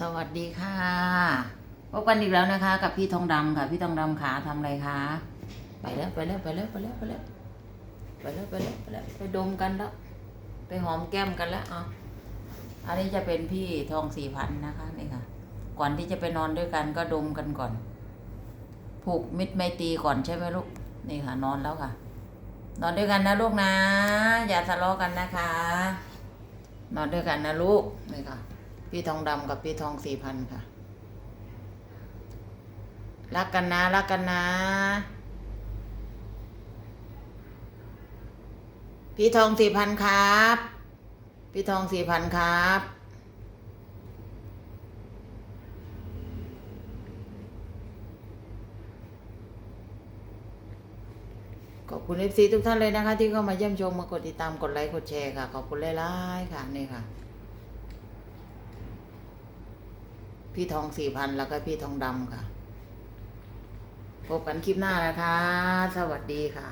สวัสดีค่ะ พบกันอีกแล้วนะคะ กับพี่ทองดำค่ะ พี่ทองดำขาทำอะไรคะ ไปแล้วไปแล้วไปแล้วไปแล้วไปแล้วไปแล้วไปแล้วไปแล้วไปดมกันแล้ว ไปหอมแก้มกันแล้วอะอันนี้จะเป็นพี่ทองสี่พันนะคะนี่ค่ะ ก่อนที่จะไปนอนด้วยกันก็ดมกันก่อน ผูกมิตรไมตรีก่อนใช่ไหมลูก นี่ค่ะ นอนแล้วค่ะ นอนด้วยกันนะลูกนะ อย่าทะเลาะกันนะคะ นอนด้วยกันนะลูก นี่ค่ะ พี่ทองดำกับพี่ทองสี่พันค่ะ รักกันนะ รักกันนะ พี่ทองสี่พันครับ พี่ทองสี่พันครับขอบคุณเอฟซีทุกท่านเลยนะคะ ที่เข้ามาเยี่ยมชมมากดติดตามกดไลค์กดแชร์ค่ะ ขอบคุณหลายๆค่ะนี่ค่ะ พี่ทองสี่พันแล้วก็พี่ทองดำค่ะ พบกันคลิปหน้านะคะ สวัสดีค่ะ